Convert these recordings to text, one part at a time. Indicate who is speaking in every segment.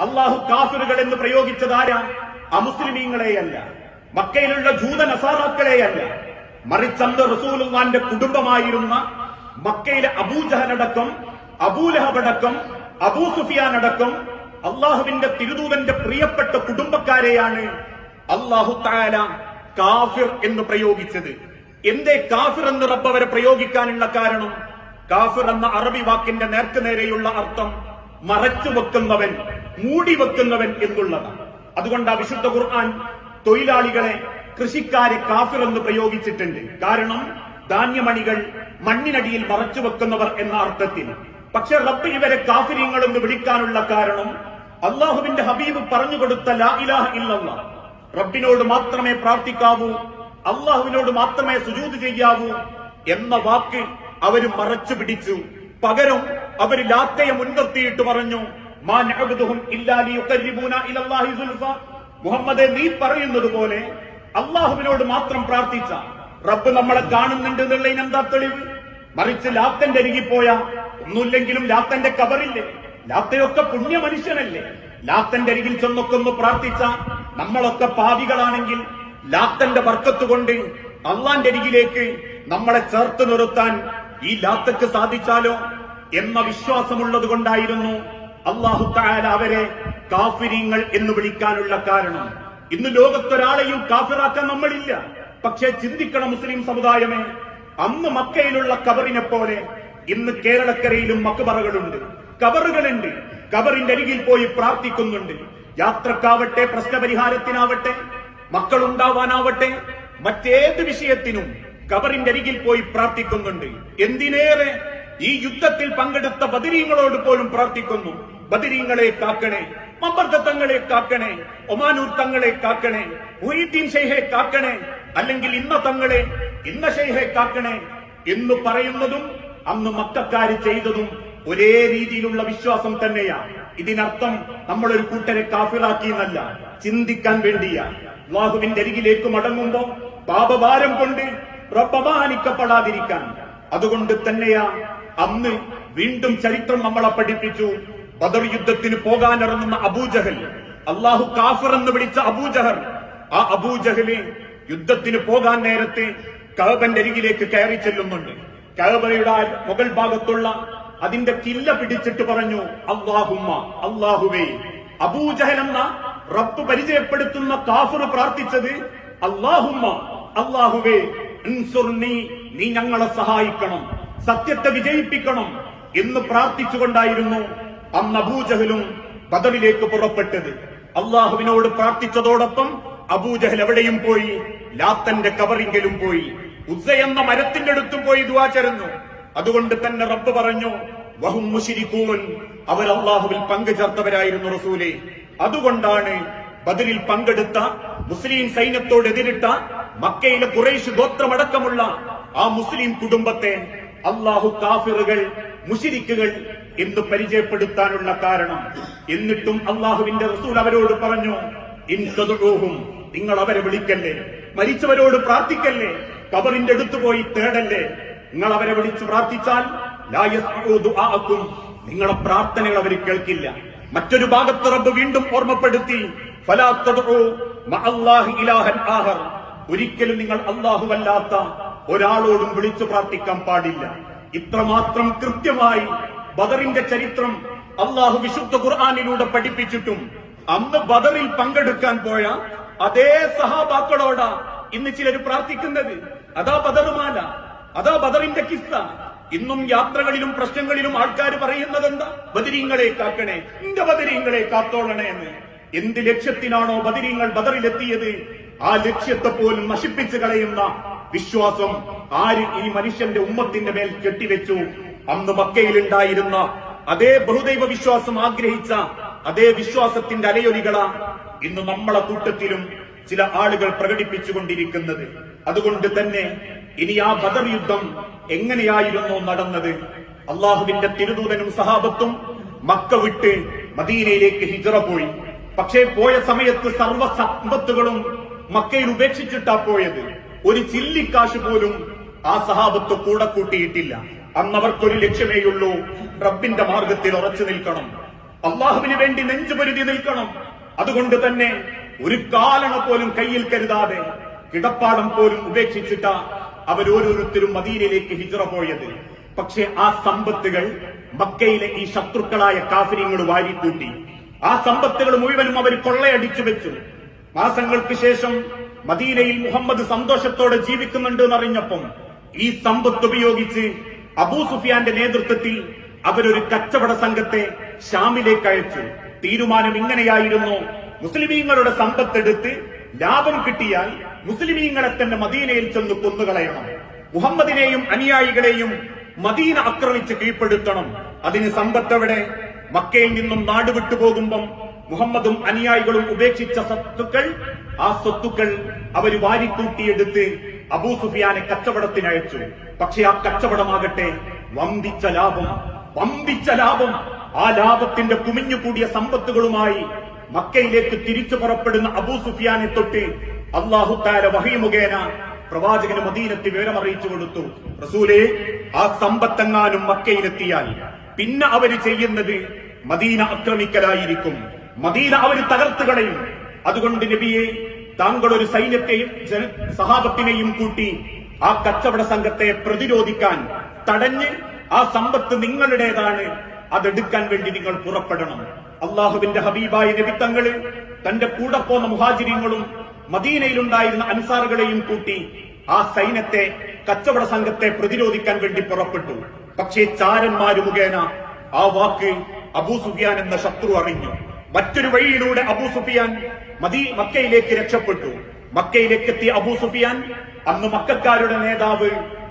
Speaker 1: അള്ളാഹു കാഫിറുകൾ എന്ന് പ്രയോഗിച്ചത് ആരാ? അമുസ്ലിമീങ്ങളെയല്ല മക്കയിലുള്ള ജൂത നസാറാക്കളെയല്ല മറിച്ചന്ന് റസൂലുള്ളാന്റെ കുടുംബമായിരുന്ന മക്കയിലെ അബൂജഹനടക്കം അബൂലഹബടക്കം അബൂ സുഫിയാൻ അടക്കം അള്ളാഹുവിന്റെ തിരുദൂതന്റെ പ്രിയപ്പെട്ട കുടുംബക്കാരെയാണ് അള്ളാഹു താല കാഫിർ എന്ന് പ്രയോഗിച്ചത്. എന്തേ കാഫിർ എന്ന് റബ്ബവരെ പ്രയോഗിക്കാനുള്ള കാരണം? കാഫിർ എന്ന അറബി വാക്കിന്റെ നേർക്കുനേരെയുള്ള അർത്ഥം മറച്ചു വെക്കുന്നവൻ. മൂടി വെക്കുന്നവൻ എന്നുള്ളതാണ് അതുകൊണ്ട് ആ വിശുദ്ധ ഖുർആൻ തൊഴിലാളികളെ കൃഷിക്കാരെ കാഫിർ എന്ന് പ്രയോഗിച്ചിട്ടുണ്ട്. കാരണം ധാന്യമണികൾ മണ്ണിനടിയിൽ മറച്ചു വെക്കുന്നവർ എന്ന അർത്ഥത്തിൽ. പക്ഷെ റബ്ബ് ഇവരെ കാഫിര്യങ്ങൾ എന്ന് വിളിക്കാനുള്ള കാരണം അള്ളാഹുവിന്റെ ഹബീബ് പറഞ്ഞു കൊടുത്ത ലാ ഇലാഹ ഇല്ലല്ല റബ്ബിനോട് മാത്രമേ പ്രാർത്ഥിക്കാവൂ അള്ളാഹുവിനോട് മാത്രമേ സുജൂത് ചെയ്യാവൂ എന്ന വാക്ക് അവർ മറച്ചു പിടിച്ചു. പകരം അവർ ലാത്തയെ മുൻനിർത്തിയിട്ട് പറഞ്ഞു മുഹമ്മദെ നീ പറയുന്നത് പോലെ അള്ളാഹുവിനോട് മാത്രം പ്രാർത്ഥിച്ച. റബ്ബ് നമ്മളെ കാണുന്നുണ്ട് എന്നുള്ളതിന് എന്താ തെളിവ്? മറിച്ച് ലാത്തന്റെ അരികിൽ പോയ ഒന്നുമില്ലെങ്കിലും ലാത്തന്റെ കബറില്ലേ? ലാത്തയൊക്കെ പുണ്യ മനുഷ്യനല്ലേ? ലാത്തന്റെ അരികിൽ ചെന്നൊക്കെ ഒന്ന് പ്രാർത്ഥിച്ച നമ്മളൊക്കെ പാവികളാണെങ്കിൽ ലാത്തന്റെ വർക്കത്ത് കൊണ്ട് അള്ളാന്റെ അരികിലേക്ക് നമ്മളെ ചേർത്ത് നിർത്താൻ ഈ ലാത്തക്ക് സാധിച്ചാലോ എന്ന വിശ്വാസമുള്ളത് കൊണ്ടായിരുന്നു അള്ളാഹു താല അവരെ കാഫിരിങ്ങൾ എന്ന് വിളിക്കാനുള്ള കാരണം. ഇന്ന് ലോകത്തൊരാളെയും കാഫിറാക്കാൻ നമ്മളില്ല. പക്ഷേ ചിന്തിക്കണം മുസ്ലിം സമുദായമേ അന്ന് മക്കയിലുള്ള കബറിനെ പോലെ ഇന്ന് കേരളക്കരയിലും മക്കബറകളുണ്ട് കബറുകളുണ്ട് കബറിന്റെ അരികിൽ പോയി പ്രാർത്ഥിക്കുന്നുണ്ട്. യാത്രക്കാവട്ടെ പ്രശ്നപരിഹാരത്തിനാവട്ടെ മക്കളുണ്ടാവാനാവട്ടെ മറ്റേത് വിഷയത്തിനും കബറിന്റെ അരികിൽ പോയി പ്രാർത്ഥിക്കുന്നുണ്ട്. എന്തിനേറെ ഈ യുദ്ധത്തിൽ പങ്കെടുത്ത ബദിരീങ്ങളോട് പോലും പ്രാർത്ഥിക്കുന്നു. ബദിരീങ്ങളെ കാക്കണേ മമ്പർദ തങ്ങളെ കാക്കണേ ഒമാനൂർ തങ്ങളെ കാക്കണേ മുഹീദ്ദീൻ ഷെയ്ഹെ കാക്കണേ അല്ലെങ്കിൽ ഇന്ന തങ്ങളെ ഇന്ന ഷെയ്ഹെ കാക്കണേ എന്ന് പറയുന്നതും അന്ന് മക്കാര് ചെയ്തതും ഒരേ രീതിയിലുള്ള വിശ്വാസം തന്നെയാണ് ഇതിനർത്ഥം നമ്മൾ ഒരു കൂട്ടരെ കാഫിറാക്കി എന്നല്ല ചിന്തിക്കാൻ വേണ്ടിയാ. അള്ളാഹുവിന്റെ അരികിലേക്ക് മടങ്ങുമ്പോ പാപഭാരം കൊണ്ട് പ്രപമാനിക്കപ്പെടാതിരിക്കാൻ അതുകൊണ്ട് തന്നെയാ അന്ന് വീണ്ടും ചരിത്രം നമ്മളെ പഠിപ്പിച്ചു. ബദർ യുദ്ധത്തിന് പോകാൻ പോകാനിറങ്ങുന്ന അബൂജഹൽ അള്ളാഹു കാഫർ എന്ന് വിളിച്ച അബൂജഹർ ആ അബൂജഹൽ യുദ്ധത്തിന് പോകാൻ നേരത്തെ കഹബന്റെ അരികിലേക്ക് കയറി ചെല്ലുന്നുണ്ട്. കഹബയുടെ മുകൾ ഭാഗത്തുള്ള അതിന്റെ കില്ല പിടിച്ചിട്ട് പറഞ്ഞു അള്ളാഹുമ്മ അള്ളാഹുവേ അബൂജഹൽ എന്ന റബ്ബ് പരിചയപ്പെടുത്തുന്ന കാഫിർ പ്രാർത്ഥിച്ചത് അള്ളാഹുമ്മ അള്ളാഹുവേ നീ ഞങ്ങളെ സഹായിക്കണം സത്യത്തെ വിജയിപ്പിക്കണം എന്ന് പ്രാർത്ഥിച്ചുകൊണ്ടായിരുന്നു അന്ന് അബൂജഹലും ബദറിലേക്ക് പുറപ്പെട്ടത്. അള്ളാഹുവിനോട് പ്രാർത്ഥിച്ചതോടൊപ്പം അബൂജഹൽ എവിടെയും പോയി? ലാത്തന്റെ കവറിങ്കലും പോയി. ഉസ എന്ന മരത്തിന്റെ അടുത്തും പോയി ദുവാചരുന്നു അതുകൊണ്ട് തന്നെ റബ്ബ് പറഞ്ഞു വഹും മുഷിരിക്കൂൻ അവർ അള്ളാഹുവിൽ പങ്കുചേർത്തവരായിരുന്നു റസൂലെ. അതുകൊണ്ടാണ് ബദലിൽ പങ്കെടുത്ത മുസ്ലിം സൈന്യത്തോട് എതിരിട്ട മക്കയിലെ കുറേശ് ഗോത്രമടക്കമുള്ള ആ മുസ്ലിം കുടുംബത്തെ അള്ളാഹു കാഫിറുകൾ മുഷിരിക്കുകൾ എന്ന് പരിചയപ്പെടുത്താനുള്ള കാരണം. എന്നിട്ടും അള്ളാഹുവിന്റെ റസൂൽ അവരോട് പറഞ്ഞു ഇൻതതുഹും നിങ്ങൾ അവരെ വിളിക്കല്ലേ? മരിച്ചവരോട് പ്രാർത്ഥിക്കല്ലേ? കബറിന്റെ അടുത്ത് പോയി തേടല്ലേ? നിങ്ങൾ അവരെ വിളിച്ചു പ്രാർത്ഥിച്ചാൽ ലാ നിങ്ങളുടെ പ്രാർത്ഥനകൾ അവർ കേൾക്കില്ല. മറ്റൊരു ഭാഗത്ത് റബ്ബ് വീണ്ടും ഓർമ്മപ്പെടുത്തി ഒരിക്കലും നിങ്ങൾ അല്ലാഹുവല്ലാത്ത ഒരാളോടും വിളിച്ചു പ്രാർത്ഥിക്കാൻ പാടില്ല. ഇത്രമാത്രം കൃത്യമായി ബദറിന്റെ ചരിത്രം അള്ളാഹു വിശുദ്ധ ഖുർആാനിലൂടെ പഠിപ്പിച്ചിട്ടും അന്ന് ബദറിൽ പങ്കെടുക്കാൻ പോയ അതേ സഹാബാക്കളോടാ ഇന്ന് ചിലർ പ്രാർത്ഥിക്കുന്നത്. അതാ ബദറുമാല അതാ ബദറിന്റെ കിസ്സ. ഇന്നും യാത്രകളിലും പ്രശ്നങ്ങളിലും ആൾക്കാർ പറയുന്നത് എന്താ ബദരീങ്ങളെ കാക്കണേ എന്റെ ബദരീങ്ങളെ കാത്തോളണേ എന്ന്. എന്ത് ലക്ഷ്യത്തിനാണോ ബദരീങ്ങൾ ബദറിലെത്തിയത്? ആ ലക്ഷ്യത്തെ പോലും നശിപ്പിച്ചു കളയുന്ന വിശ്വാസം ആര് ഈ മനുഷ്യന്റെ ഉമ്മത്തിന്റെ മേൽ കെട്ടിവെച്ചു? അന്ന് മക്കയിലുണ്ടായിരുന്ന അതേ ബഹുദൈവ വിശ്വാസം ആഗ്രഹിച്ച അതേ വിശ്വാസത്തിന്റെ അലയൊലികളാ ഇന്ന് നമ്മളെ കൂട്ടത്തിലും ചില ആളുകൾ പ്രകടിപ്പിച്ചുകൊണ്ടിരിക്കുന്നത്. അതുകൊണ്ട് തന്നെ ഇനി ആ ബദർ യുദ്ധം എങ്ങനെയായിരുന്നു നടന്നത്? അള്ളാഹുവിന്റെ തിരുദൂതനും സഹാബത്തും മക്ക വിട്ട് മദീനയിലേക്ക് ഹിജറ പോയി. പക്ഷേ പോയ സമയത്ത് സർവ സമ്പത്തുകളും മക്കയിൽ ഉപേക്ഷിച്ചിട്ടാ പോയത്. ഒരു ചില്ലിക്കാശ് പോലും ആ സഹാബത്ത് കൂടെ കൂട്ടിയിട്ടില്ല. അന്നവർക്കൊരു ലക്ഷ്യമേയുള്ളൂ റബ്ബിന്റെ മാർഗത്തിൽ ഉറച്ചു നിൽക്കണം. അള്ളാഹുവിന് വേണ്ടി നെഞ്ചു പൊരുതി നിൽക്കണം. അതുകൊണ്ട് തന്നെ ഒരു കാലണ പോലും കയ്യിൽ കരുതാതെ കിടപ്പാടം പോലും ഉപേക്ഷിച്ചിട്ട അവരോരോരുത്തരും മദീനയിലേക്ക് ഹിജറ പോയത്. പക്ഷെ ആ സമ്പത്തുകൾ മക്കയിലെ ഈ ശത്രുക്കളായ കാഫര്യങ്ങൾ വാരിക്കൂട്ടി. ആ സമ്പത്തുകൾ മുഴുവനും അവർ കൊള്ളയടിച്ചു വെച്ചു. മാസങ്ങൾക്ക് ശേഷം മദീനയിൽ മുഹമ്മദ് സന്തോഷത്തോടെ ജീവിക്കുന്നുണ്ട് എന്നറിഞ്ഞപ്പം ഈ സമ്പത്ത് ഉപയോഗിച്ച് അബൂ സുഫിയാന്റെ നേതൃത്വത്തിൽ അവരൊരു കച്ചവട സംഘത്തെ ഷാമിലേക്ക് അയച്ചു. തീരുമാനം ഇങ്ങനെയായിരുന്നു. മുസ്ലിമീങ്ങളുടെ സമ്പത്തെടുത്ത് ലാഭം കിട്ടിയാൽ മുസ്ലിമീങ്ങളെ തന്നെ മദീനയിൽ ചെന്ന് കൊന്നുകളയണം. മുഹമ്മദിനെയും അനുയായികളെയും മദീന ആക്രമിച്ച് കീഴ്പ്പെടുത്തണം. അതിന് സമ്പത്തെവിടെ മക്കയിൽ നിന്നും നാടുവിട്ടു വിട്ടുപോകുമ്പം മുഹമ്മദും അനുയായികളും ഉപേക്ഷിച്ച സ്വത്തുക്കൾ ആ സ്വത്തുക്കൾ അവർ വാരിക്കൂട്ടിയെടുത്ത് അബൂ സുഫിയാനെ കച്ചവടത്തിന് അയച്ചു. പക്ഷെ ആ കച്ചവടമാകട്ടെ വമ്പിച്ച ലാഭം വമ്പിച്ച ലാഭം. ആ ലാഭത്തിന്റെ കുമിഞ്ഞു കൂടിയ സമ്പത്തുകളുമായി മക്കയിലേക്ക് തിരിച്ചു പുറപ്പെടുന്ന അബൂ സുഫിയാനെ തൊട്ട് അള്ളാഹുത്താര വഹി മുഖേന പ്രവാചകന് മദീനത്ത് വിവരമറിയിച്ചു കൊടുത്തു. റസൂലെ ആ സമ്പത്തെങ്ങാനും മക്കയിലെത്തിയാൽ പിന്നെ അവർ ചെയ്യുന്നത് മദീന ആക്രമിക്കലായിരിക്കും. മദീന അവർ തകർത്ത് കളയും. അതുകൊണ്ട് നബിയെ താങ്കൾ ഒരു സൈന്യത്തെയും സഹാബത്തിനെയും കൂട്ടി ആ കച്ചവട സംഘത്തെ പ്രതിരോധിക്കാൻ തടഞ്ഞ് ആ സമ്പത്ത് നിങ്ങളുടേതാണ്. അതെടുക്കാൻ വേണ്ടി നിങ്ങൾ പുറപ്പെടണം. അള്ളാഹുവിന്റെ ഹബീബായ നബിത്തങ്ങൾ തന്റെ കൂടെ പോന്ന മുഹാജിര്യങ്ങളും മദീനയിലുണ്ടായിരുന്ന അൻസാറുകളെയും കൂട്ടി ആ സൈന്യത്തെ കച്ചവട സംഘത്തെ പ്രതിരോധിക്കാൻ വേണ്ടി പുറപ്പെട്ടു. പക്ഷേ ചാരന്മാര് മുഖേന ആ വാക്ക് അബൂ സുഫിയാൻ എന്ന ശത്രു അറിഞ്ഞു. മറ്റൊരു വഴിയിലൂടെ അബൂ സുഫിയാൻ മദീ മക്കയിലേക്ക് രക്ഷപ്പെട്ടു. മക്കയിലേക്ക് എത്തിയ അബൂ സുഫിയാൻ അന്ന് മക്കാരുടെ നേതാവ്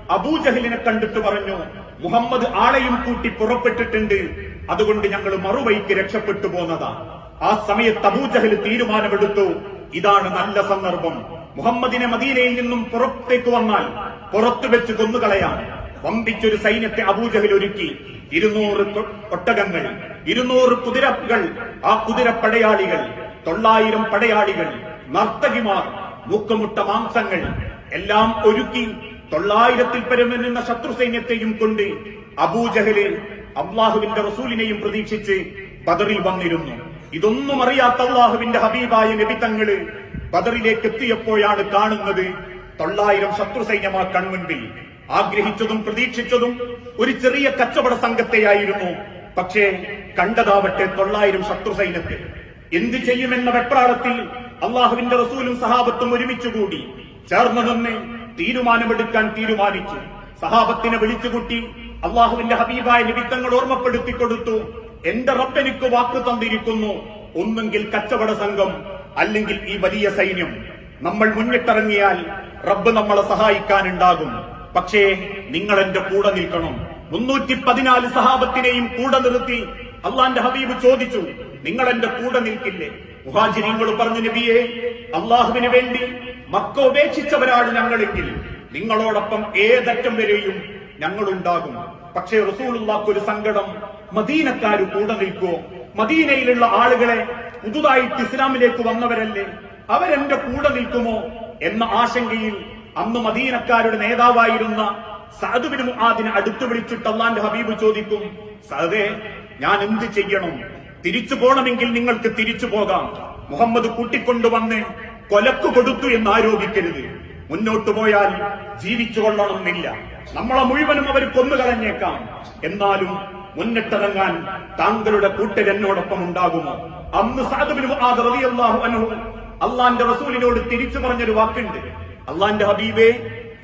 Speaker 1: അബൂജഹലിനെ കണ്ടിട്ട് പറഞ്ഞു മുഹമ്മദ് ആളെയും കൂട്ടി പുറപ്പെട്ടിട്ടുണ്ട്. അതുകൊണ്ട് ഞങ്ങൾ മറുവഴിക്ക് രക്ഷപ്പെട്ടു പോന്നതാ. ആ സമയത്ത് അബൂജഹൽ തീരുമാനമെടുത്തു ഇതാണ് നല്ല സന്ദർഭം. മുഹമ്മദിനെ മദീനയിൽ നിന്നും പുറത്തേക്ക് വന്നാൽ പുറത്തു വെച്ച് കൊന്നുകളയാം. വമ്പിച്ചൊരു സൈന്യത്തെ അബൂജഹൽ ഒരുക്കി. ഇരുന്നൂറ് ഒട്ടകങ്ങൾ ഇരുന്നൂറ് കുതിരകൾ ആ കുതിര പടയാളികൾ തൊള്ളായിരം പടയാളികൾ നർത്തകിമാർ മൂക്കുമുട്ട മാംസങ്ങൾ എല്ലാം ഒരുക്കി തൊള്ളായിരത്തിൽ പരമെന്നുന്ന ശത്രു സൈന്യത്തെയും കൊണ്ട് അബൂജഹൽ അള്ളാഹുവിന്റെ റസൂലിനെയും പ്രതീക്ഷിച്ച് ബദറിൽ വന്നിരുന്നു. ഇതൊന്നും അറിയാത്ത അള്ളാഹുവിന്റെ ഹബീബായ നിബിത്തങ്ങൾ ബദറിലേക്ക് എത്തിയപ്പോഴാണ് കാണുന്നത് തൊള്ളായിരം ശത്രു സൈന്യമാ കൺമുൻപിൽ. ആഗ്രഹിച്ചതും പ്രതീക്ഷിച്ചതും ഒരു ചെറിയ കച്ചവട സംഘത്തെയായിരുന്നു. പക്ഷേ കണ്ടതാവട്ടെ തൊള്ളായിരം ശത്രു സൈന്യത്തെ. എന്ത് ചെയ്യുമെന്ന വെപ്രാളത്തിൽ അള്ളാഹുവിന്റെ റസൂലും സഹാബത്തും ഒരുമിച്ചുകൂടി ചേർന്ന് നിന്ന് തീരുമാനമെടുക്കാൻ തീരുമാനിച്ചു. സഹാബത്തിനെ വിളിച്ചുകൂട്ടി അള്ളാഹുവിന്റെ ഹബീബായ നിമിത്തങ്ങൾ ഓർമ്മപ്പെടുത്തി കൊടുത്തു. എന്റെ റബ്ബെനിക്ക് വാക്ക് തന്നിരിക്കുന്നു. ഒന്നെങ്കിൽ കച്ചവട സംഘം അല്ലെങ്കിൽ ഈ വലിയ സൈന്യം നമ്മൾ മുന്നിട്ടിറങ്ങിയാൽ റബ്ബ് നമ്മളെ സഹായിക്കാനുണ്ടാകും. പക്ഷേ നിങ്ങൾ എന്റെ കൂടെ നിൽക്കണം. മുന്നൂറ്റി പതിനാല് സഹാബത്തിനെയും കൂടെ നിർത്തി. അള്ളാന്റെ ഹബീബ് ചോദിച്ചു നിങ്ങൾ എന്റെ കൂടെ നിൽക്കില്ലേ? മുഹാജിരിങ്ങൾ പറഞ്ഞു നബിയെ അള്ളാഹുവിന് വേണ്ടി മക്ക ഉപേക്ഷിച്ചവരാണ് ഞങ്ങളെങ്കിൽ. നിങ്ങളോടൊപ്പം ഏതറ്റം വരെയും ഞങ്ങളുണ്ടാകും. പക്ഷേ റസൂലുള്ളാക്ക് ഒരു സങ്കടം. മദീനക്കാര് കൂടെ നിൽക്കോ. മദീനയിലുള്ള ആളുകളെ പുതുതായിട്ട് ഇസ്ലാമിലേക്ക് വന്നവരല്ലേ? അവരെന്റെ കൂടെ നിൽക്കുമോ? എന്ന ആശങ്കയിൽ അന്ന് മദീനക്കാരുടെ നേതാവായിരുന്ന സഅദുബിന് മുആദിനെ അടുത്തു വിളിച്ചിട്ട് അള്ളാന്റെ ഹബീബ് ചോദിക്കും സഅദേ ഞാൻ എന്ത് ചെയ്യണം? തിരിച്ചു പോകണമെങ്കിൽ നിങ്ങൾക്ക് തിരിച്ചു പോകാം. മുഹമ്മദ് കൂട്ടിക്കൊണ്ടുവന്ന് കൊലക്കു കൊടുത്തു എന്ന് ആരോപിക്കരുത്. മുന്നോട്ടു പോയാൽ ജീവിച്ചു കൊള്ളണമെന്നില്ല. നമ്മളെ മുഴുവനും അവർ കൊന്നു കളഞ്ഞേക്കാം. എന്നാലും മുന്നിട്ടിറങ്ങാൻ താങ്കളുടെ കൂട്ടർ എന്നോടൊപ്പം ഉണ്ടാകുമോ? അന്ന് സാധുബിൻ അള്ളാന്റെ റസൂലിനോട് തിരിച്ചു പറഞ്ഞൊരു വാക്കുണ്ട്. അള്ളാന്റെ ഹബീബെ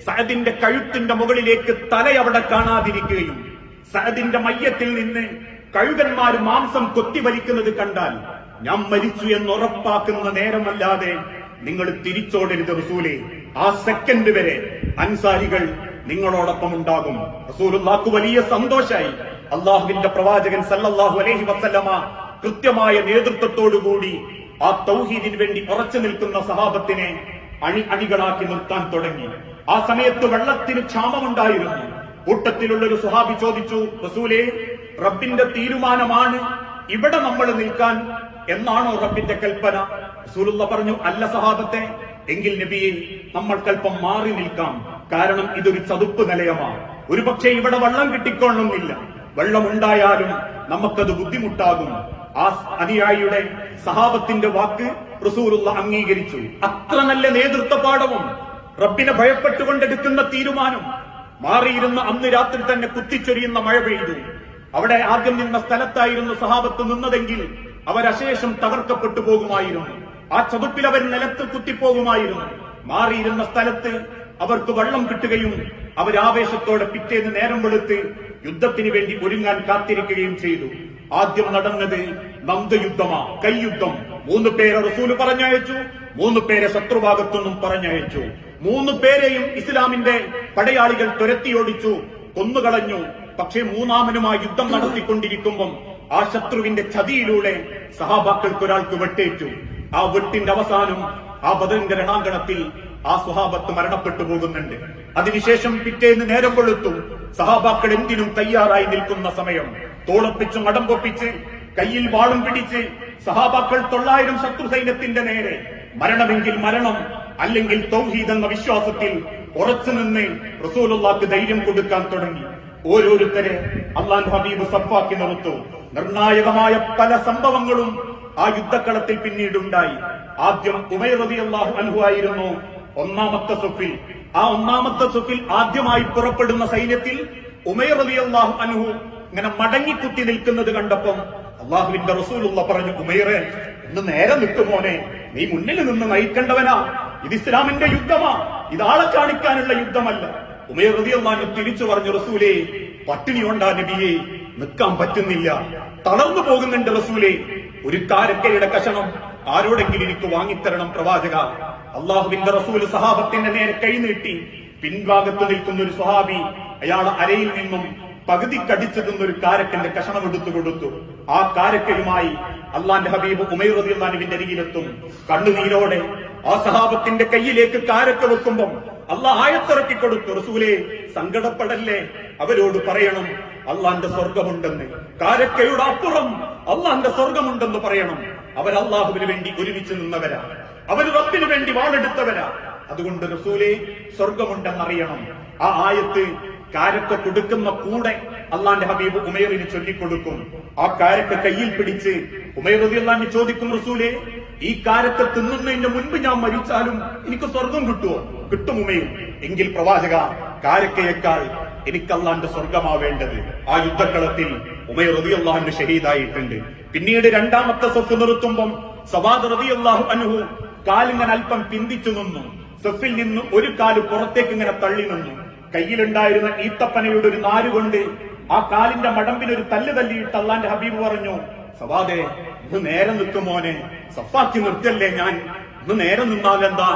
Speaker 1: സഅദിന്റെ കഴുത്തിന്റെ മുകളിലേക്ക് തല അവിടെ കാണാതിരിക്കുകയും സഅദിന്റെ മയ്യത്തിൽ നിന്ന് കഴുകന്മാർ മാംസം കൊത്തിവലിക്കുന്നത് കണ്ടാൽ ഞാൻ മരിച്ചു എന്ന് ഉറപ്പാക്കുന്ന നേരമല്ലാതെ നിങ്ങൾ തിരിച്ചോടരുത് റസൂലെ. ആ സെക്കൻഡ് വരെ അൻസാരികൾ നിങ്ങളോടൊപ്പം ഉണ്ടാകും. റസൂലുള്ളാക്ക് വലിയ സന്തോഷായി. അള്ളാഹുവിന്റെ പ്രവാചകൻ സല്ലല്ലാഹു അലൈഹി വസല്ലമ കൃത്യമായ നേതൃത്വത്തോടുകൂടി ആ തൗഹീദിന് വേണ്ടി ഉറച്ചു നിൽക്കുന്ന സഹാബത്തിനെ അണി അണികളാക്കി നിർത്താൻ തുടങ്ങി. ആ സമയത്ത് വെള്ളത്തിന് ക്ഷാമമുണ്ടായിരുന്നു. കൂട്ടത്തിലുള്ള ഒരു സുഹാബി ചോദിച്ചു റസൂലെ റബ്ബിന്റെ തീരുമാനമാണ് ഇവിടെ നമ്മൾ നിൽക്കാൻ എന്നാണോ റബ്ബിന്റെ കൽപ്പന? റസൂലുള്ള പറഞ്ഞു അല്ല സഹാബത്തെ എങ്കിൽ നബിയെ നമ്മൾ കൽപ്പം മാറി നിൽക്കാം. കാരണം ഇതൊരു ചതുപ്പ് നിലയമാണ് ഒരുപക്ഷെ ഇവിടെ വെള്ളം കിട്ടിക്കൊള്ളുന്നില്ല. വെള്ളമുണ്ടായാലും നമുക്കത് ബുദ്ധിമുട്ടാകും. ആ അനുയായിയുടെ സഹാബത്തിന്റെ വാക്ക് റസൂലുള്ള അംഗീകരിച്ചു. അത്ര നല്ല നേതൃത്വ പാഠവും റബ്ബിനെ ഭയപ്പെട്ടുകൊണ്ടെടുക്കുന്ന തീരുമാനം മാറിയിരുന്ന അന്ന് രാത്രി തന്നെ കുത്തിച്ചൊരിയുന്ന മഴ പെയ്തു. അവിടെ ആദ്യം നിന്ന സ്ഥലത്തായിരുന്നു സഹാബത്ത് നിന്നതെങ്കിൽ അവരശേഷം തകർക്കപ്പെട്ടു പോകുമായിരുന്നു. ആ ചതുപ്പിൽ അവർ നിലത്ത് കുത്തിപ്പോകുമായിരുന്നു. മാറിയിരുന്ന സ്ഥലത്ത് അവർക്ക് വെള്ളം കിട്ടുകയും അവരാവേശത്തോടെ പിറ്റേന്ന് നേരം വെളുത്ത് യുദ്ധത്തിന് വേണ്ടി ഒരുങ്ങാൻ കാത്തിരിക്കുകയും ചെയ്തു. ആദ്യം നടന്നത് നന്ദയുദ്ധമാ കൈയുദ്ധം. മൂന്ന് പേരെ റസൂൽ പറഞ്ഞയച്ചു മൂന്ന് പേരെ ശത്രുഭാഗത്തുനിന്നും പറഞ്ഞയച്ചു. മൂന്ന് പേരെയും ഇസ്ലാമിന്റെ പടയാളികൾ തുരത്തിയോടിച്ചു കൊന്നുകളഞ്ഞു. പക്ഷേ മൂന്നാമനുമായി യുദ്ധം നടത്തിക്കൊണ്ടിരിക്കുമ്പം ആ ശത്രുവിന്റെ ചതിയിലൂടെ സഹാബാക്കൾക്ക് ഒരാൾക്ക് വെട്ടേറ്റു. ആ വെട്ടിന്റെ അവസാനം ആ ബദലിന്റെ രണാങ്കണത്തിൽ ആ സ്വഹാബത്ത് മരണപ്പെട്ടു പോകുന്നുണ്ട്. അതിനുശേഷം പിറ്റേന്ന് നേരം കൊളുത്തു സഹാബാക്കൾ എന്തിനും തയ്യാറായി നിൽക്കുന്ന സമയം. തോളപ്പിച്ചും അടംപൊപ്പിച്ച് കയ്യിൽ വാളും പിടിച്ച് സഹാബാക്കൾ തൊള്ളായിരം ശത്രു സൈന്യത്തിന്റെ നേരെ. മരണമെങ്കിൽ മരണം അല്ലെങ്കിൽ തൗഹീദ് എന്ന വിശ്വാസത്തിൽ ഉറച്ചു നിന്ന് റസൂലുള്ളാക്ക് ധൈര്യം കൊടുക്കാൻ തുടങ്ങി. ഓരോരുത്തരെ അള്ളാൻ ഹബീബ് സഫാക്കി നിർത്തു. നിർണായകമായ പല സംഭവങ്ങളും ആ യുദ്ധക്കളത്തിൽ പിന്നീടുണ്ടായി. ആദ്യം ഉമൈർ റളിയല്ലാഹു അൻഹു ആയിരുന്നു ഒന്നാമത്തെ സുഫിൽ ആ ഒന്നാമത്തെ സുഫിൽ ആദ്യമായി പുറപ്പെടുന്ന സൈന്യത്തിൽ ഉമേർ അലി അള്ളാഹു അനുഹു ഇങ്ങനെ മടങ്ങിക്കുത്തി നിൽക്കുന്നത് കണ്ടപ്പം അള്ളാഹുവിന്റെ റസൂലുള്ള പറഞ്ഞു ഉമേറെ ഇന്ന് നേരെ നിൽക്കുമോനെ നീ മുന്നിൽ നിന്ന് നയിക്കേണ്ടവനാ. ഇത് ഇസ്ലാമിന്റെ യുദ്ധമാ. ഇതാളെ കാണിക്കാനുള്ള യുദ്ധമല്ല. ഉമൈർ അള്ളാഹു തിരിച്ചു പറഞ്ഞു റസൂലേ പട്ടിണി കൊണ്ടാ നബിയെ. നിൽക്കാൻ പറ്റുന്നില്ല. തളർന്നു പോകുന്നുണ്ട് റസൂലേ. ഒരു കാരക്കയുടെ കഷണം ആരോടെങ്കിലും എനിക്ക് വാങ്ങിത്തരണം പ്രവാചക. അള്ളാഹുവിന്റെ റസൂൽ സഹാബത്തിന്റെ നേരെ കൈനീട്ടി പിൻഭാഗത്ത് നിൽക്കുന്ന ഒരു സ്വഹാബി അയാൾ അരയിൽ നിന്നും പകുതി കടിച്ചു തിന്ന ഒരു കാരക്കന്റെ കഷണം എടുത്തു കൊടുത്തു. ആ കാരക്കയുമായി അള്ളാന്റെ ഹബീബ് ഉമൈർ റളിയല്ലാഹുവിന്റെ അരികിലെത്തും. കണ്ണുനീരോടെ ആ സഹാബത്തിന്റെ കയ്യിലേക്ക് കാരക്ക വെക്കുമ്പം അള്ളാഹ് ആയത്തിറക്കി കൊടുത്തു. റസൂലെ സങ്കടപ്പെടല്ലേ? അവരോട് പറയണം അള്ളാന്റെ സ്വർഗമുണ്ടെന്ന് കാരക്കയുടെ അപ്പുറം അള്ളാന്റെ സ്വർഗമുണ്ടെന്ന് പറയണം. അവർ അള്ളാഹുവിന് വേണ്ടി ഒരുമിച്ച് നിന്നവരാ. അവർ റബ്ബിന് വേണ്ടി വാളെടുത്തവരാ. അതുകൊണ്ട് റസൂലെ സ്വർഗമുണ്ടെന്നറിയണം ആ ആയത്ത് കാരക്ക കൊടുക്കുന്ന കൂടെ അള്ളാന്റെ ഹബീബ് ഉമേറിന് ചൊല്ലിക്കൊടുക്കും. ആ കാരക്ക കയ്യിൽ പിടിച്ച് ഉമേർ റളിയല്ലാഹു ചോദിക്കും റസൂലെ ഈ കാരക്ക തിന്നുന്നതിന് മുൻപ് ഞാൻ മരിച്ചാലും എനിക്ക് സ്വർഗം കിട്ടുമോ കിട്ടും ഉമയും എങ്കിൽ പ്രവാചക കാരക്കയേക്കാൾ എനിക്ക് അള്ളാന്റെ സ്വർഗമാ വേണ്ടത് ആ യുദ്ധക്കളത്തിൽ ഉമയർ അള്ളാഹിന്റെ ഷഹീദായിട്ടുണ്ട്. പിന്നീട് രണ്ടാമത്തെ സ്വത്ത് നിർത്തുമ്പം സവാദ് റളിയല്ലാഹു അൻഹു കാലിങ്ങനെ അല്പം പിന്തിച്ചു നിന്നു. സെഫിൽ നിന്ന് ഒരു കാൽ പുറത്തേക്ക് ഇങ്ങനെ തള്ളി നിന്നു. കയ്യിലുണ്ടായിരുന്ന ഈത്തപ്പനയുടെ ഒരു നാരുകൊണ്ട് ആ കാലിന്റെ മടമ്പിൽ ഒരു തല്ല് തല്ലിയിട്ട് അള്ളാന്റെ ഹബീബ് പറഞ്ഞു സവാദെ ഇത് നേരെ നിൽക്കുമോനെ സഫാക്കി നിർത്തല്ലേ ഞാൻ. ഇന്ന് നേരെ നിന്നാലെന്താ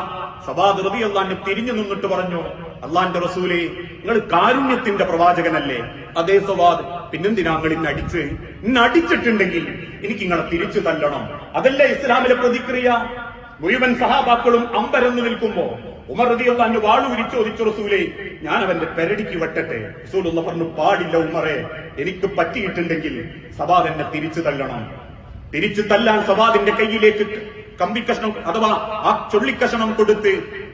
Speaker 1: സവാദ് റബി അള്ളാന്റെ തിരിഞ്ഞു നിന്നിട്ട് പറഞ്ഞു അള്ളാന്റെ റസൂലെ നിങ്ങൾ കാരുണ്യത്തിന്റെ പ്രവാചകനല്ലേ. അതേ സവാദ് പിന്നെന്തിനാ നിങ്ങൾ ഇന്ന് അടിച്ച്? ഇന്ന് അടിച്ചിട്ടുണ്ടെങ്കിൽ എനിക്ക് നിങ്ങളെ തിരിച്ചു തല്ലണം. അതല്ലേ ഇസ്ലാമിലെ പ്രതിക്രിയ? മുഴുവൻ സഹാബാക്കളും അമ്പരന്ന് നിൽക്കുമ്പോ ഉമർ റളിയല്ലാഹു അൻഹു വാളു വിരിച്ചോദിച്ചു റസൂലെ ഞാൻ അവന്റെ പെരടിക്ക് വെട്ടട്ടെ. റസൂലുള്ള പറഞ്ഞു പാടില്ല ഉമറെ എനിക്ക് പറ്റിയിട്ടുണ്ടെങ്കിൽ സഭാ എന്നെ തിരിച്ചു തള്ളണം തിരിച്ചു തല്ലാൻ സവാദിന്റെ കയ്യിലേക്ക് കമ്പിക്കഷ്ണം അഥവാ ആ ചുള്ളിക്കഷണം കൊടുത്ത്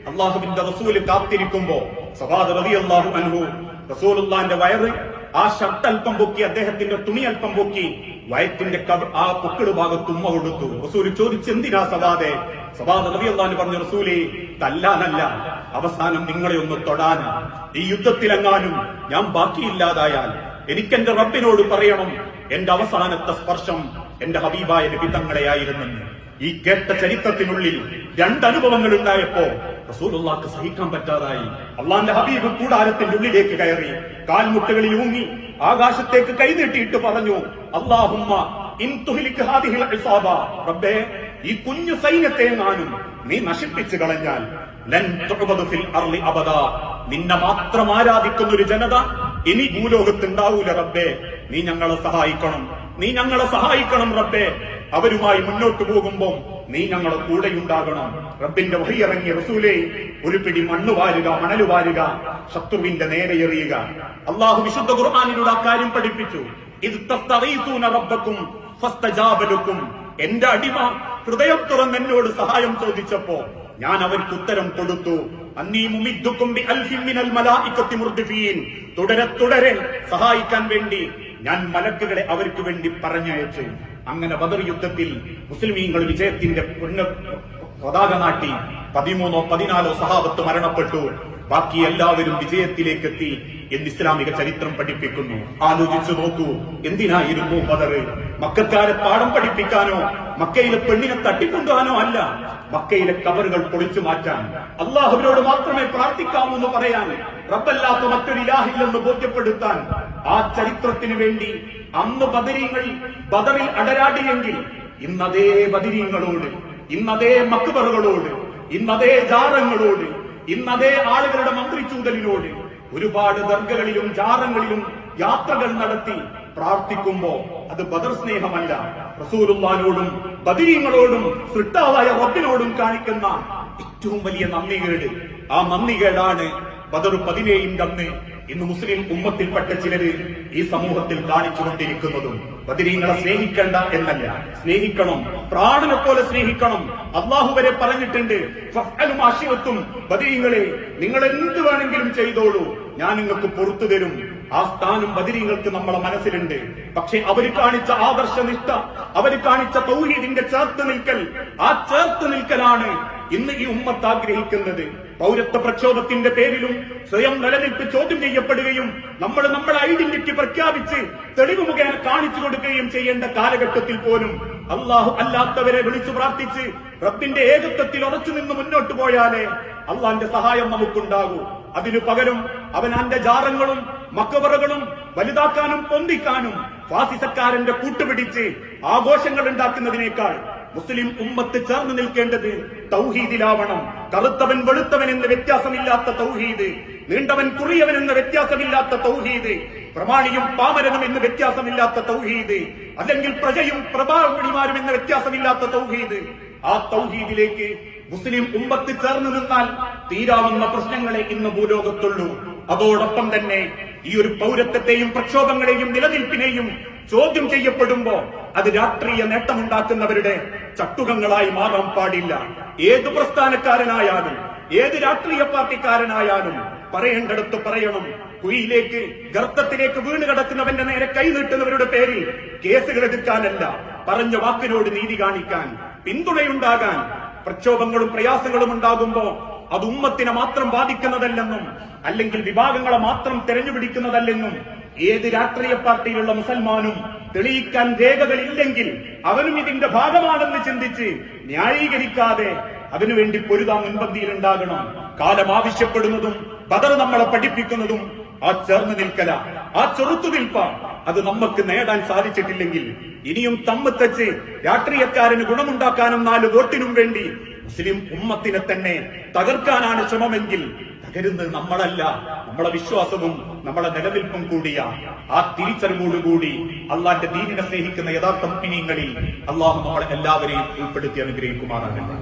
Speaker 1: അള്ളാഹുവിന്റെ റസൂൽ കാത്തിരിക്കുമ്പോ സവാദ് റളിയല്ലാഹു അൻഹു റസൂലുള്ളാന്റെ വയറ് ആ ഷർട്ട് അല്പം പൊക്കി അദ്ദേഹത്തിന്റെ തുണി അല്പം പൊക്കി വയറ്റിന്റെ ആ പൊക്കിട് ഭാഗത്ത് ഉമ്മ കൊടുത്തു. റസൂൽ ചോദിച്ചു എന്തിനാ സവാദെ? സവാദ് റളിയല്ലാഹു പറഞ്ഞു റസൂലെ തല്ലാനല്ല. അവസാനം നിങ്ങളെ ഒന്ന് തൊടാനാ ഈ യുദ്ധത്തിലെങ്ങാനും ഞാൻ ബാക്കിയില്ലാതായാൽ എനിക്കെന്റെ റബ്ബിനോട് പറയണം. എന്റെ അവസാനത്തെ സ്പർശം എന്റെ ഹബീബായ നബിതങ്ങളെയായിരുന്നെന്ന് ഈ കേട്ട ചരിത്രത്തിനുള്ളിൽ രണ്ടനുഭവങ്ങൾ ഉണ്ടായപ്പോ റസൂലുള്ളാക്ക് സഹിക്കാൻ പറ്റാതായി. അള്ളാന്റെ ഹബീബ് കൂടാരത്തിന്റെ ഉള്ളിലേക്ക് കയറി കാൽമുട്ടുകളിൽ ഊങ്ങി ആകാശത്തേക്ക് കൈനീട്ടിയിട്ട് പറഞ്ഞു അള്ളാഹുമ്മ റബ്ബേ ഈ കുഞ്ഞു സൈന്യത്തെ നാനും നീ നശിപ്പിച്ചു കളഞ്ഞാൽ നിന്നെ മാത്രം ആരാധിക്കുന്ന ഒരു ജനത ഇനി ഭൂലോകത്തുണ്ടാവൂല റബ്ബേ. നീ ഞങ്ങളെ സഹായിക്കണം. നീ ഞങ്ങളെ സഹായിക്കണം റബ്ബേ. അവരുമായി മുന്നോട്ട് പോകുമ്പോ നീ ഞങ്ങളെ കൂടെയുണ്ടാകണം. റബ്ബിന്റെ വഹിയിറങ്ങിയ റസൂലേ ഒരു പിടി മണ്ണ് വാരുക മണലു വാരുക ശത്രുവിന്റെ നേരെ എറിയുക. അള്ളാഹു വിശുദ്ധ ഖുർആാനിലൂടെ അക്കാര്യം പഠിപ്പിച്ചു. റബ്ബക്കും എന്റെ അടിമ ഹൃദയം തുറന്ന് എന്നോട് സഹായം ചോദിച്ചപ്പോ ഞാൻ അവർക്ക് ഉത്തരം കൊടുത്തു. തുടരെ തുടരെ സഹായിക്കാൻ വേണ്ടി ഞാൻ മലക്കുകളെ അവർക്ക് വേണ്ടി പറഞ്ഞയച്ചു. അങ്ങനെ ബദർ യുദ്ധത്തിൽ മുസ്ലിമീങ്ങൾ വിജയത്തിന്റെ പുണ്യ പതാക നാട്ടി പതിമൂന്നോ പതിനാലോ സഹാബത്ത് മരണപ്പെട്ടു. ബാക്കി എല്ലാവരും വിജയത്തിലേക്ക് എത്തി എന്ന് ഇസ്ലാമിക ചരിത്രം പഠിപ്പിക്കുന്നു. ആലോചിച്ചു നോക്കൂ എന്തിനായിരുന്നു ബദർ? മക്കാരെ പാഠം പഠിപ്പിക്കാനോ മക്കയിലെ പെണ്ണിനെ തട്ടിക്കൊണ്ടുവാനോ അല്ല. മക്കയിലെ കബറുകൾ പൊളിച്ചു മാറ്റാൻ. അള്ളാഹുവിനോട് മാത്രമേ പ്രാർത്ഥിക്കാവൂ എന്ന് പറയാൻ. റബ്ബല്ലാത്ത മറ്റൊരു ഇലാഹില്ലെന്ന് ബോധ്യപ്പെടുത്താൻ. ആ ചരിത്രത്തിന് വേണ്ടി അന്ന് ബദരീങ്ങൾ ബദറിൽ അടരാടിയെങ്കിൽ ഇന്നതേ ബദരീങ്ങളോട് ഇന്നതേ മക്ബറുകളോട് ഇന്നതേ ജാറങ്ങളോട് ഇന്നതേ ആളുകളുടെ മന്ത്രിച്ചൂതലിനോട് ഒരുപാട് ദർഗകളിലും ജാറങ്ങളിലും യാത്രകൾ നടത്തി പ്രാർത്ഥിക്കുമ്പോ അത് ബദർ സ്നേഹമല്ല. റസൂലുള്ളാനോടും ബദിരീങ്ങളോടും സൃഷ്ടാവായ റബ്ബിനോടും കാണിക്കുന്ന ഏറ്റവും വലിയ നന്ദികേട്. ആ നന്ദികേടാണ് ബദർ പതിനേഴിന്റെ അന്ന് ഇന്ന് മുസ്ലിം ഉമ്മത്തിൽപ്പെട്ട ചിലര് ഈ സമൂഹത്തിൽ കാണിച്ചുകൊണ്ടിരിക്കുന്നതും ബദരീങ്ങളെ സ്നേഹിക്കണ്ട എന്നല്ല. സ്നേഹിക്കണം. പ്രാണനെ പോലെ സ്നേഹിക്കണം. അള്ളാഹു വരെ പറഞ്ഞിട്ടുണ്ട് ഫഫ്അലും ആശിവത്തും ബദിരീങ്ങളെ നിങ്ങൾ എന്ത് വേണമെങ്കിലും ചെയ്തോളൂ. ഞാൻ നിങ്ങൾക്ക് പുറത്തു തരും. ആ സ്ഥാനം ബദിരീങ്ങൾക്ക് നമ്മളെ മനസ്സിലുണ്ട്. പക്ഷെ അവർ കാണിച്ച ആദർശ നിഷ്ഠ അവർ കാണിച്ച തൗഹീദിന്റെ ചേർത്ത് നിൽക്കൽ ആ ചേർത്ത് നിൽക്കലാണ് ഇന്ന് ഈ ഉമ്മത്ത് ആഗ്രഹിക്കുന്നത്. പൗരത്വ പ്രക്ഷോഭത്തിന്റെ പേരിലും സ്വയം നിലനിൽപ്പ് ചോദ്യം ചെയ്യപ്പെടുകയും നമ്മൾ നമ്മുടെ ഐഡന്റിറ്റി പ്രഖ്യാപിച്ച് തെളിവ് മുഖേന കാണിച്ചു കൊടുക്കുകയും ചെയ്യേണ്ട കാലഘട്ടത്തിൽ പോലും അള്ളാഹു അല്ലാത്തവരെ വിളിച്ചു പ്രാർത്ഥിച്ച് റബ്ബിന്റെ ഏകത്വത്തിൽ ഉറച്ചു നിന്ന് മുന്നോട്ട് പോയാലേ അള്ളാന്റെ സഹായം നമുക്കുണ്ടാകൂ. അതിനു പകരം അന്റെ ജാറങ്ങളും മക്കവറകളും വലുതാക്കാനും പൊന്തിക്കാനും ഫാസിസക്കാരന്റെ കൂട്ടുപിടിച്ച് ആഘോഷങ്ങൾ ഉണ്ടാക്കുന്നതിനേക്കാൾ മുസ്ലിം ഉമ്മത്ത് ചേർന്ന് നിൽക്കേണ്ടത് തൗഹീദിലാവണം. കറുത്തവൻ വെളുത്തവൻ എന്ന വ്യത്യാസമില്ലാത്ത തൗഹീദ്. നീണ്ടവൻ കുറിയവൻ എന്ന വ്യത്യാസമില്ലാത്ത തൗഹീദ്. പ്രമാണിയും പാമരനും എന്ന് വ്യത്യാസമില്ലാത്ത തൗഹീദ്. അല്ലെങ്കിൽ പ്രജയും പ്രഭാവണിമാരും എന്ന വ്യത്യാസമില്ലാത്ത തൗഹീദ്. ആ തൗഹീദിലേക്ക് മുസ്ലിം ഉമ്മത്ത് ചേർന്ന് നിന്നാൽ തീരാവുന്ന പ്രശ്നങ്ങളെ ഇന്ന് ഭൂലോകത്തുള്ളൂ. അതോടൊപ്പം തന്നെ ഈ ഒരു പൗരത്വത്തെയും പ്രക്ഷോഭങ്ങളെയും നിലനിൽപ്പിനെയും ചോദ്യം ചെയ്യപ്പെടുമ്പോ അത് രാഷ്ട്രീയ നേട്ടമുണ്ടാക്കുന്നവരുടെ ചട്ടുകങ്ങളായി മാറാൻ പാടില്ല. ഏത് പ്രസ്ഥാനക്കാരനായാലും ഏത് രാഷ്ട്രീയ പാർട്ടിക്കാരനായാലും പറയേണ്ടടുത്ത് പറയണം. കുയിലേക്ക് ഗർത്തത്തിലേക്ക് വീണ് കിടക്കുന്നവന്റെ നേരെ കൈനീട്ടുന്നവരുടെ പേരിൽ കേസുകൾ എടുക്കാനല്ല പറഞ്ഞ വാക്കിനോട് നീതി കാണിക്കാൻ പിന്തുണയുണ്ടാകാൻ പ്രക്ഷോഭങ്ങളും പ്രയാസങ്ങളും ഉണ്ടാകുമ്പോ അത് ഉമ്മത്തിനെ മാത്രം ബാധിക്കുന്നതല്ലെന്നും അല്ലെങ്കിൽ വിഭാഗങ്ങളെ മാത്രം തെരഞ്ഞുപിടിക്കുന്നതല്ലെന്നും ഏത് രാഷ്ട്രീയ പാർട്ടിയിലുള്ള മുസൽമാനും തെളിയിക്കാൻ രേഖകളില്ലെങ്കിൽ അവനും ഇതിന്റെ ഭാഗമാണെന്ന് ചിന്തിച്ച് ന്യായീകരിക്കാതെ അതിനുവേണ്ടി പൊരുതാ മുൻപന്തിയിൽ ഉണ്ടാകണം കാലം ആവശ്യപ്പെടുന്നതും ബദർ നമ്മളെ പഠിപ്പിക്കുന്നതും ആ ചേർന്ന് നിൽക്കല ആ ചെറുത്തു നിൽപ്പ അത് നമുക്ക് നേടാൻ സാധിച്ചിട്ടില്ലെങ്കിൽ ഇനിയും തമ്മിത്തച്ച് രാഷ്ട്രീയക്കാരന് ഗുണമുണ്ടാക്കാനും നാല് വോട്ടിനും വേണ്ടി മുസ്ലിം ഉമ്മത്തിനെ തന്നെ തകർക്കാനാണ് ശ്രമമെങ്കിൽ തകരുന്നത് നമ്മളല്ല നമ്മളെ വിശ്വാസവും നമ്മളെ നിലനിൽപ്പും കൂടിയ ആ തിരിച്ചറിവോടുകൂടി അള്ളാന്റെ ദീനിനെ സ്നേഹിക്കുന്ന യഥാർത്ഥ പിന്നീങ്ങളിൽ അള്ളാഹു നമ്മളെ എല്ലാവരെയും ഉൾപ്പെടുത്തി അനുഗ്രഹിക്കുമാറാകട്ടെ.